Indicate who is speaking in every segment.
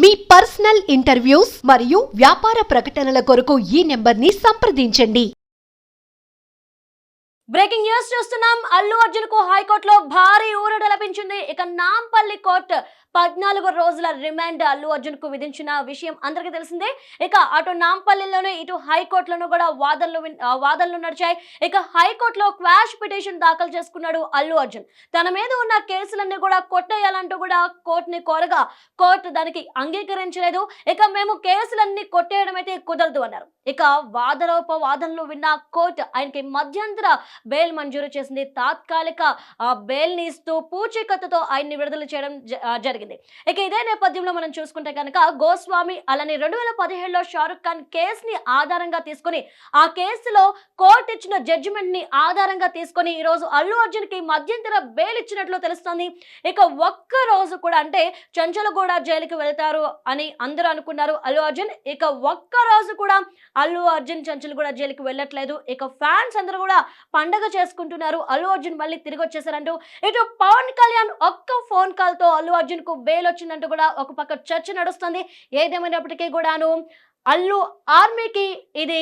Speaker 1: మీ personal interviews మరియు వ్యాపార ప్రకటనల కొరకు ఈ నెంబర్ని సంప్రదించండి.
Speaker 2: బ్రేకింగ్ న్యూస్ చూస్తున్నాం. అల్లు అర్జున్కు హైకోర్టులో భారీ ఊరట లభించింది. ఇక నాంపల్లి కోర్టు పద్నాలుగు రోజుల రిమాండ్ అల్లు అర్జున్కు విధించిన విషయం అందరికీ తెలిసిందే. ఇక అటు నాంపల్లిలోనూ ఇటు హైకోర్టులోనూ కూడా వాదనలు వాదనలు నడిచాయి. ఇక హైకోర్టులో క్వాష్ పిటిషన్ దాఖలు చేసుకున్నాడు అల్లు అర్జున్. తన మీద ఉన్న కేసులన్నీ కూడా కొట్టేయాలంటూ కూడా కోర్టుని కోరగా కోర్టు దానికి అంగీకరించలేదు. ఇక మేము కేసులన్నీ కొట్టేయడం అయితే కుదరదు అన్నారు. ఇక వాదనోపవాదనలు విన్న కోర్టు ఆయనకి మధ్యంతర బెయిల్ మంజూరు చేసింది. తాత్కాలిక బెయిల్ని ఇస్తూ పూచీకత్తుతో ఆయన్ని విడుదల చేయడం జ- జరిగింది. ఇక ఇదే నేపథ్యంలో మనం చూసుకుంటే కనుక గోస్వామి అలానే రెండు వేల పదిహేడులో షారుఖ్ ఖాన్ కేసుని ఆధారంగా తీసుకుని ఆ కేసులో కోర్టు ఇచ్చిన జడ్జిమెంట్ని ఆధారంగా తీసుకొని ఈ రోజు అల్లు అర్జున్కి మధ్యంతర బెయిల్ ఇచ్చినట్లు తెలుస్తుంది. ఇక ఒక్క రోజు కూడా అంటే చంచలగూడ జైలుకి వెళ్తారు అని అందరూ అనుకున్నారు అల్లు అర్జున్. ఇక ఒక్క రోజు కూడా అల్లు అర్జున్ చంచలగూడ జైలుకి వెళ్ళట్లేదు. ఇక ఫ్యాన్స్ అందరూ కూడా పండగ చేసుకుంటున్నారు. అల్లు అర్జున్ మళ్ళీ తిరిగి వచ్చేసారంటూ ఇటు పవన్ కళ్యాణ్ ఒక్క ఫోన్ కాల్తో అల్లు అర్జున్కు బెయిల్ వచ్చిందంటూ కూడా ఒక పక్క చర్చ నడుస్తుంది. ఏదేమైనప్పటికీ కూడాను అల్లు ఆర్మీకి ఇది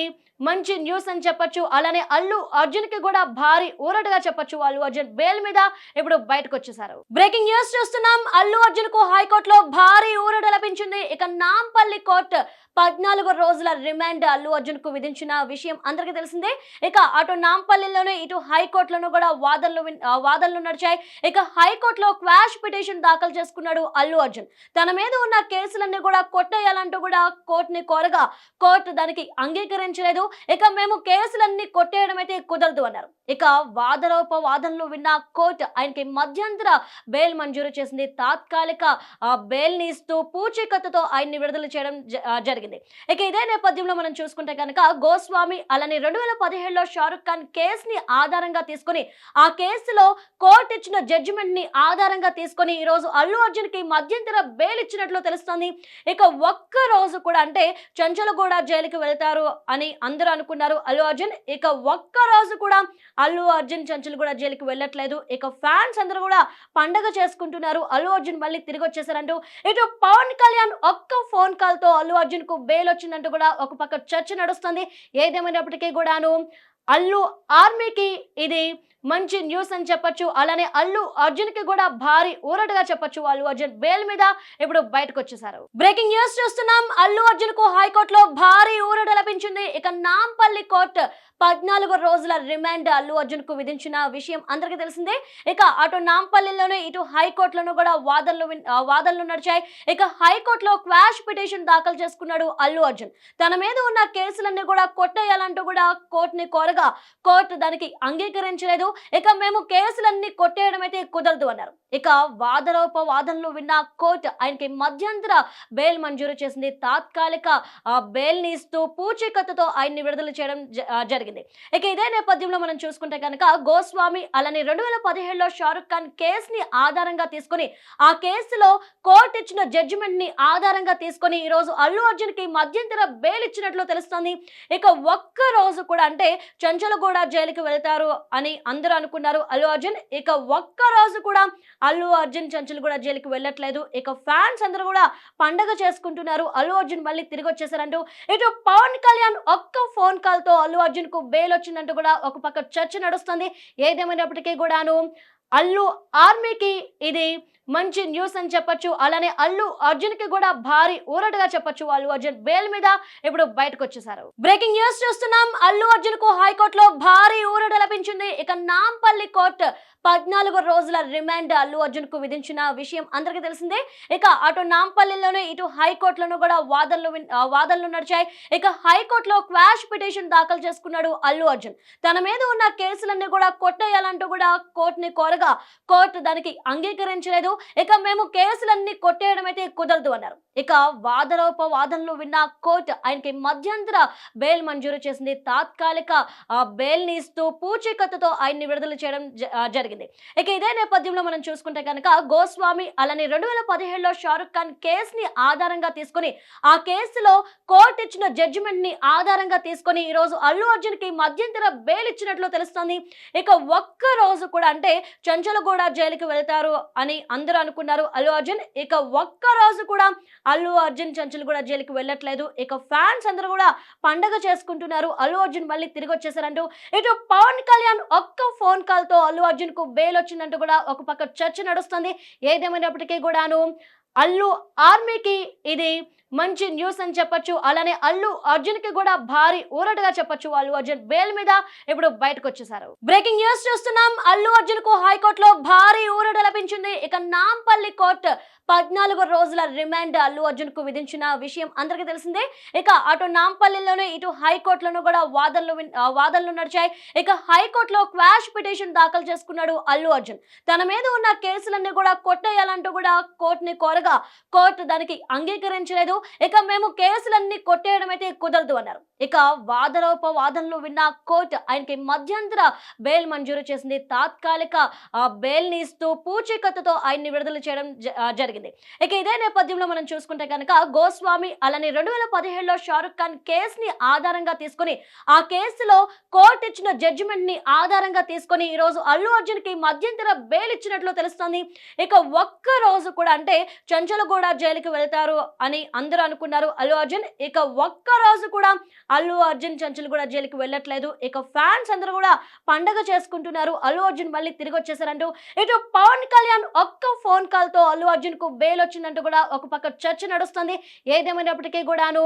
Speaker 2: మంచి న్యూస్ అని చెప్పొచ్చు. అలానే అల్లు అర్జున్కి కూడా భారీ ఊరటగా చెప్పొచ్చు అల్లు అర్జున్. బెయిల్ మీద ఇప్పుడు బయటకు వచ్చేసారు బ్రేకింగ్ న్యూస్ చూస్తున్నాం. అల్లు అర్జున్కు హైకోర్టులో భారీ ఊరట లభించింది. ఇక నాంపల్లి కోర్టు పద్నాలుగు రోజుల రిమాండ్ అల్లు అర్జున్కు విధించిన విషయం అందరికీ తెలిసిందే. ఇక అటు నాంపల్లిలోనే ఇటు హైకోర్టులోనూ కూడా వాదనలు వాదనలు నడిచాయి. ఇక హైకోర్టులో క్వాష్ పిటిషన్ దాఖలు చేసుకున్నాడు అల్లు అర్జున్. తన మీద ఉన్న కేసులన్నీ కూడా కొట్టేయాలంటూ కూడా కోర్టుని కోరగా కోర్టు దానికి అంగీకరించలేదు. ఇక మేము కేసులన్నీ కొట్టేయడం అయితే కుదరదు అన్నారు. ఇక వాదనోపవాదనలు విన్న కోర్టు ఆయనకి మధ్యంతర బెయిల్ మంజూరు చేసింది. తాత్కాలిక ఆ, బెయిల్ని ఇస్తూ పూచీకత్తుతో ఆయన్ని విడుదల చేయడం జ- జరిగింది. ఇక ఇదే నేపథ్యంలో మనం చూసుకుంటే కనుక గోస్వామి అలానే రెండు వేల పదిహేడులో షారుఖ్ ఖాన్ కేసుని ఆధారంగా తీసుకుని ఆ కేసులో కోర్టు ఇచ్చిన జడ్జిమెంట్ని ఆధారంగా తీసుకొని ఈ రోజు అల్లు అర్జున్కి మధ్యంతర బెయిల్ ఇచ్చినట్లు తెలుస్తుంది. ఇక ఒక్క రోజు కూడా అంటే చంచలగూడ జైలుకి వెళ్తారు అని అందరూ అనుకున్నారు అల్లు అర్జున్. ఇక ఒక్క రోజు కూడా అల్లు అర్జున్ చంచలగూడ జైలుకి వెళ్ళట్లేదు. ఇక ఫ్యాన్స్ అందరూ కూడా పండగ చేసుకుంటున్నారు. అల్లు అర్జున్ మళ్ళీ తిరిగి వచ్చేసారంటూ ఇటు పవన్ కళ్యాణ్ ఒక్క ఫోన్ కాల్తో అల్లు అర్జున్కు బెయిల్ వచ్చిందంటూ కూడా ఒక పక్క చర్చ నడుస్తుంది. ఏదేమైనప్పటికీ కూడాను అల్లు ఆర్మీకి ఇది మంచి న్యూస్ అని చెప్పొచ్చు. అలానే అల్లు అర్జున్కి కూడా భారీ ఊరటగా చెప్పొచ్చు అల్లు అర్జున్. బెయిల్ మీద ఇప్పుడు బయటకు వచ్చేసారు బ్రేకింగ్ న్యూస్ చూస్తున్నాం. అల్లు అర్జున్కు హైకోర్టులో భారీ ఊరట లభించింది. ఇక నాంపల్లి కోర్టు పద్నాలుగు రోజుల రిమాండ్ అల్లు అర్జున్కు విధించిన విషయం అందరికీ తెలిసిందే. ఇక అటు నాంపల్లిలోనే ఇటు హైకోర్టులోనూ కూడా వాదనలు వాదనలు నడిచాయి. ఇక హైకోర్టులో క్వాష్ పిటిషన్ దాఖలు చేసుకున్నాడు అల్లు అర్జున్. తన మీద ఉన్న కేసులన్నీ కూడా కొట్టేయాలంటూ కూడా కోర్టుని కోరగా కోర్టు దానికి అంగీకరించలేదు. ఇక మేము కేసులన్నీ కొట్టేయడం అయితే కుదరదు అన్నారు. ఇక వాదనోపవాదనలు విన్న కోర్టు ఆయనకి మధ్యంతర బెయిల్ మంజూరు చేసింది. తాత్కాలిక ఆ, బెయిల్ని ఇస్తూ పూచీకత్తుతో ఆయన్ని విడుదల చేయడం జ- జరిగింది. ఇక ఇదే నేపథ్యంలో మనం చూసుకుంటే కనుక గోస్వామి అలానే రెండు వేల పదిహేడులో షారుఖ్ ఖాన్ కేసుని ఆధారంగా తీసుకుని ఆ కేసులో కోర్టు ఇచ్చిన జడ్జిమెంట్ని ఆధారంగా తీసుకొని ఈ రోజు అల్లు అర్జున్కి మధ్యంతర బెయిల్ ఇచ్చినట్లు తెలుస్తుంది. ఇక ఒక్క రోజు కూడా అంటే చంచలగూడ జైలుకి వెళ్తారు అని అందరూ అందరూ అనుకున్నారు. అల్లు అర్జున్ ఇక ఒక్క రోజు కూడా అల్లు అర్జున్ చంచలగూడ జైలుకి వెళ్ళట్లేదు. ఇక ఫ్యాన్స్ అందరూ కూడా పండగ చేసుకుంటున్నారు. అల్లు అర్జున్ మళ్ళీ తిరిగి వచ్చేసారంటూ ఇటు పవన్ కళ్యాణ్ ఒక్క ఫోన్ కాల్తో అల్లు అర్జున్కు బెయిల్ వచ్చిందంటూ కూడా ఒక పక్క చర్చ నడుస్తుంది. ఏదేమైనప్పటికీ కూడాను అల్లు ఆర్మీకి ఇది మంచి న్యూస్ అని చెప్పొచ్చు. అలానే అల్లు అర్జున్కి కూడా భారీ ఊరటగా చెప్పొచ్చు. అల్లు అర్జున్ బెయిల్ మీద ఇప్పుడు బయటకు వచ్చేసారు బ్రేకింగ్ న్యూస్ చూస్తున్నాం. అల్లు అర్జున్కు హైకోర్టులో భారీ ఊరట లభించింది. ఇక నాంపల్లి కోర్టు పద్నాలుగు రోజుల రిమాండ్ అల్లు అర్జున్కు విధించిన విషయం అందరికీ తెలిసిందే. ఇక అటు నాంపల్లిలోనూ ఇటు హైకోర్టులోనూ కూడా వాదనలు వాదనలు నడిచాయి. ఇక హైకోర్టులో క్వాష్ పిటిషన్ దాఖలు చేసుకున్నాడు అల్లు అర్జున్. తన మీద ఉన్న కేసులన్నీ కూడా కొట్టేయాలంటూ కూడా కోర్టుని కోరగా కోర్టు దానికి అంగీకరించలేదు. ఇక మేము కేసులన్నీ కొట్టేయడం అయితే కుదరదు అన్నారు. ఇక వాదనోపవాదనలు విన్న కోర్టు ఆయనకి మధ్యంతర బెయిల్ మంజూరు చేసింది. తాత్కాలిక ఆ, ఇస్తూ పూచీకత్తుతో ఆయన్ని విడుదల చేయడం జ- జరిగింది. ఇక ఇదే నేపథ్యంలో మనం చూసుకుంటే కనుక గోస్వామి అలానే రెండు వేల పదిహేడులో షారుఖ్ ఖాన్ కేసుని ఆధారంగా తీసుకుని ఆ కేసులో కోర్టు ఇచ్చిన జడ్జిమెంట్ని ఆధారంగా తీసుకొని ఈరోజు అల్లు అర్జున్కి మధ్యంతర బెయిల్ ఇచ్చినట్లు తెలుస్తుంది. ఇక ఒక్క రోజు కూడా అంటే చంచలగూడ జైలుకి వెళ్తారు అని అందరూ అనుకున్నారు అల్లు అర్జున్. ఇక ఒక్క రోజు కూడా అల్లు అర్జున్ చంచల్ కూడా జైలుకి వెళ్ళట్లేదు. ఇక ఫ్యాన్స్ అందరూ కూడా పండగ చేసుకుంటున్నారు. అల్లు అర్జున్ మళ్ళీ తిరిగి వచ్చేసారంటూ ఇటు పవన్ కళ్యాణ్ ఒక్క ఫోన్ కాల్తో అల్లు అర్జున్కు బెయిల్ వచ్చిందంటూ కూడా ఒక పక్క చర్చ నడుస్తుంది. ఏదేమైనప్పటికీ కూడాను అల్లు ఆర్మీకి ఇది మంచి న్యూస్ అని చెప్పొచ్చు. అలానే అల్లు అర్జున్కి కూడా భారీ ఊరటగా చెప్పొచ్చు అల్లు అర్జున్. బెయిల్ మీద ఇప్పుడు బయటకు వచ్చేసారు. బ్రేకింగ్ న్యూస్ చూస్తున్నాం. అల్లు అర్జున్కు హైకోర్టులో భారీ ఊరట లభించింది. ఇక నాంపల్లి కోర్టు పద్నాలుగు రోజుల రిమాండ్ అల్లు అర్జున్కు విధించిన విషయం అందరికీ తెలిసిందే. ఇక అటు నాంపల్లిలోనే ఇటు హైకోర్టులోనూ కూడా వాదనలు వాదనలు నడిచాయి. ఇక హైకోర్టులో క్వాష్ పిటిషన్ దాఖలు చేసుకున్నాడు అల్లు అర్జున్. తన మీద ఉన్న కేసులన్నీ కూడా కొట్టేయాలంటూ కూడా కోర్టుని కోరగా కోర్టు దానికి అంగీకరించలేదు. ఇక మేము కేసులన్నీ కొట్టేయడం అయితే కుదరదు అన్నారు. ఇక వాదనోప వాదనలు విన్న కోర్టు ఆయనకి మధ్యంతర బెయిల్ మంజూరు చేసింది. తాత్కాలిక ఆ, బెయిల్ని ఇస్తూ పూచీకత్తుతో ఆయన్ని విడుదల చేయడం జ- జరిగింది. ఇక ఇదే నేపథ్యంలో మనం చూసుకుంటే కనుక గోస్వామి అలానే రెండు వేల పదిహేడులో షారుఖ్ ఖాన్ కేసుని ఆధారంగా తీసుకొని ఆ కేసులో కోర్టు ఇచ్చిన జడ్జిమెంట్ని ఆధారంగా తీసుకొని ఈ రోజు అల్లు అర్జున్కి మధ్యంతర బెయిల్ ఇచ్చినట్లు తెలుస్తోంది. ఇక ఒక్క రోజు కూడా అంటే చంచలగూడ జైలుకి వెళ్తారు అని అందరూ అనుకున్నారు. అల్లు అర్జున్ ఇక ఒక్క రోజు కూడా అల్లు అర్జున్ చంచలగూడ జైలుకి వెళ్ళట్లేదు. ఇక ఫ్యాన్స్ అందరూ కూడా పండగ చేసుకుంటున్నారు. అల్లు అర్జున్ మళ్ళీ తిరిగి వచ్చేసారంటూ ఇటు పవన్ కళ్యాణ్ ఒక్క ఫోన్ కాల్తో అల్లు అర్జున్కు బెయిల్ వచ్చిందంటూ కూడా ఒక పక్క చర్చ నడుస్తుంది. ఏదేమైనప్పటికీ కూడాను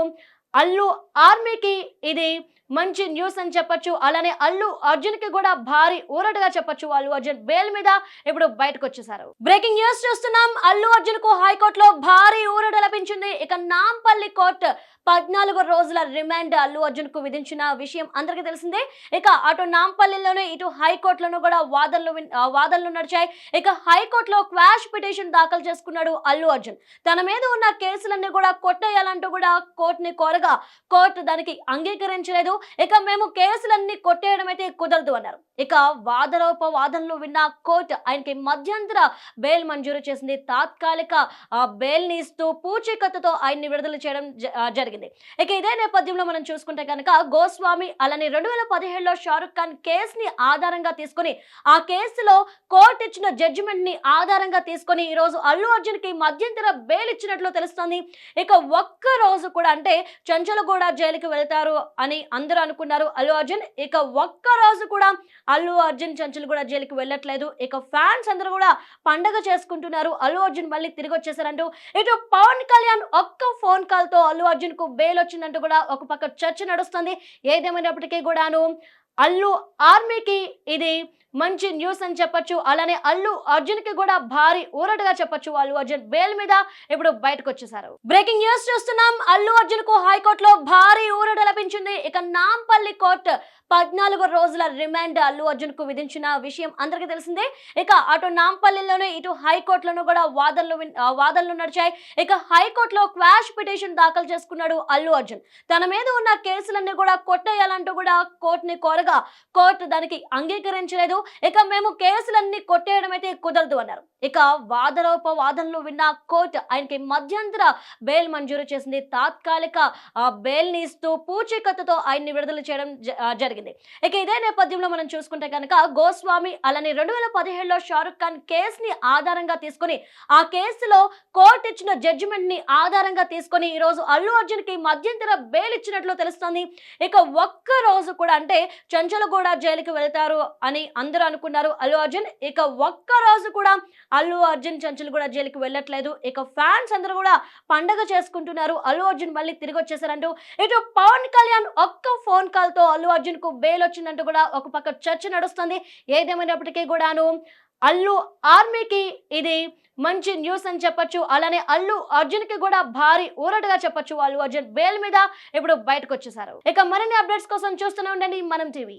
Speaker 2: అల్లు ఆర్మీకి ఇది మంచి న్యూస్ అని చెప్పొచ్చు. అలానే అల్లు అర్జున్కి కూడా భారీ ఊరటగా చెప్పొచ్చు. అల్లు అర్జున్ బెయిల్ మీద ఇప్పుడు బయటకు వచ్చేసారు. బ్రేకింగ్ న్యూస్ చూస్తున్నాం. అల్లు అర్జున్కు హైకోర్టులో భారీ ఊరట లభించింది ఇక నాంపల్లి కోర్టు పద్నాలుగు రోజుల రిమాండ్ అల్లు అర్జున్కు విధించిన విషయం అందరికీ తెలిసిందే. ఇక అటు నాంపల్లిలోనే ఇటు హైకోర్టులోనూ కూడా వాదనలు వాదనలు నడిచాయి. ఇక హైకోర్టులో క్వాష్ పిటిషన్ దాఖలు చేసుకున్నాడు అల్లు అర్జున్. తన మీద ఉన్న కేసులన్నీ కూడా కొట్టేయాలంటూ కూడా కోర్టుని కోరగా కోర్టు దానికి అంగీకరించలేదు. ఇక మేము కేసులన్నీ కొట్టేయడం అయితే కుదరదు అన్నారు. ఇక వాదనోప వాదనలు విన్న కోర్టు ఆయనకి మధ్యంతర బెయిల్ మంజూరు చేసింది. తాత్కాలిక ఆ, బెయిల్ ఇస్తూ పూచీకత్తుతో ఆయన్ని విడుదల చేయడం జ- జరిగింది. ఇక ఇదే నేపథ్యంలో మనం చూసుకుంటే కనుక గోస్వామి అలానే రెండు వేల పదిహేడులో షారుఖ్ ఖాన్ కేసుని ఆధారంగా తీసుకొని ఆ కేసులో కోర్టు ఇచ్చిన జడ్జిమెంట్ని ఆధారంగా తీసుకొని ఈరోజు అల్లు అర్జున్కి మధ్యంతర బెయిల్ ఇచ్చినట్లు తెలుస్తుంది. ఇక ఒక్క రోజు కూడా అంటే చంచలగూడ జైలుకి వెళ్తారు అని అందరూ అనుకున్నారు అల్లు అర్జున్. ఇక ఒక్క రోజు కూడా అల్లు అర్జున్ చంచలగూడ జైలుకి వెళ్ళట్లేదు. ఇక ఫ్యాన్స్ అందరూ కూడా పండగ చేసుకుంటున్నారు. అల్లు అర్జున్ మళ్ళీ తిరిగి వచ్చేసారంటూ ఇటు పవన్ కళ్యాణ్ ఒక్క ఫోన్ కాల్తో అల్లు అర్జున్కు బెయిల్ వచ్చిందంటూ కూడా ఒక పక్క చర్చ నడుస్తుంది. ఏదేమైనప్పటికీ కూడాను అల్లు ఆర్మీకి ఇది మంచి న్యూస్ అని చెప్పొచ్చు. అలానే అల్లు అర్జున్కి కూడా భారీ ఊరటగా చెప్పొచ్చు అల్లు అర్జున్. బెయిల్ మీద ఇప్పుడు బయటకు వచ్చేసారు బ్రేకింగ్ న్యూస్ చూస్తున్నాం. అల్లు అర్జున్కు హైకోర్టులో భారీ ఊరట లభించింది. ఇక నాంపల్లి కోర్టు పద్నాలుగు రోజుల రిమాండ్ అల్లు అర్జున్కు విధించిన విషయం అందరికీ తెలిసిందే. ఇక అటు నాంపల్లిలోనే ఇటు హైకోర్టులోనూ కూడా వాదనలు వాదనలు నడిచాయి. ఇక హైకోర్టులో క్వాష్ పిటిషన్ దాఖలు చేసుకున్నాడు అల్లు అర్జున్. తన మీద ఉన్న కేసులన్నీ కూడా కొట్టేయాలంటూ కూడా కోర్టుని కోరగా కోర్టు దానికి అంగీకరించలేదు. ఇక మేము కేసులన్నీ కొట్టేయడం అయితే కుదరదు అన్నారు. ఇక వాదనోప వాదనలు విన్న కోర్టు ఆయనకి మధ్యంతర బెయిల్ మంజూరు చేసింది. తాత్కాలిక ఆ, బెయిల్ని ఇస్తూ పూచీకత్తుతో ఆయన్ని విడుదల చేయడం జ- జరిగింది. ఇక ఇదే నేపథ్యంలో మనం చూసుకుంటే కనుక గోస్వామి అలానే రెండు వేల పదిహేడులో షారుఖ్ ఖాన్ కేసుని ఆధారంగా తీసుకొని ఆ కేసులో కోర్టు ఇచ్చిన జడ్జిమెంట్ని ఆధారంగా తీసుకొని ఈ రోజు అల్లు అర్జున్కి మధ్యంతర బెయిల్ ఇచ్చినట్లు తెలుస్తోంది. ఇక ఒక్క రోజు కూడా అంటే చంచలగూడ జైలుకి వెళ్తారు అని అందరూ అనుకున్నారు. అల్లు అర్జున్ ఇక ఒక్క రోజు కూడా అల్లు అర్జున్ చంచలగూడ జైలుకి వెళ్ళట్లేదు. ఇక ఫ్యాన్స్ అందరూ కూడా పండగ చేసుకుంటున్నారు. అల్లు అర్జున్ మళ్ళీ తిరిగి వచ్చేసారంటూ ఇటు పవన్ కళ్యాణ్ ఒక్క ఫోన్ కాల్తో అల్లు అర్జున్కు బెయిల్ వచ్చిందంటూ కూడా ఒక పక్క చర్చ నడుస్తుంది. ఏదేమైనప్పటికీ కూడాను అల్లు ఆర్మీకి ఇది మంచి న్యూస్ అని చెప్పొచ్చు. అలానే అల్లు అర్జున్కి కూడా భారీ ఊరటగా చెప్పొచ్చు. అల్లు అర్జున్ బెయిల్ మీద ఇప్పుడు బయటకు వచ్చేసారు. ఇక మరిన్ని అప్డేట్స్ కోసం చూస్తూనే ఉండండి. మనం టీవీ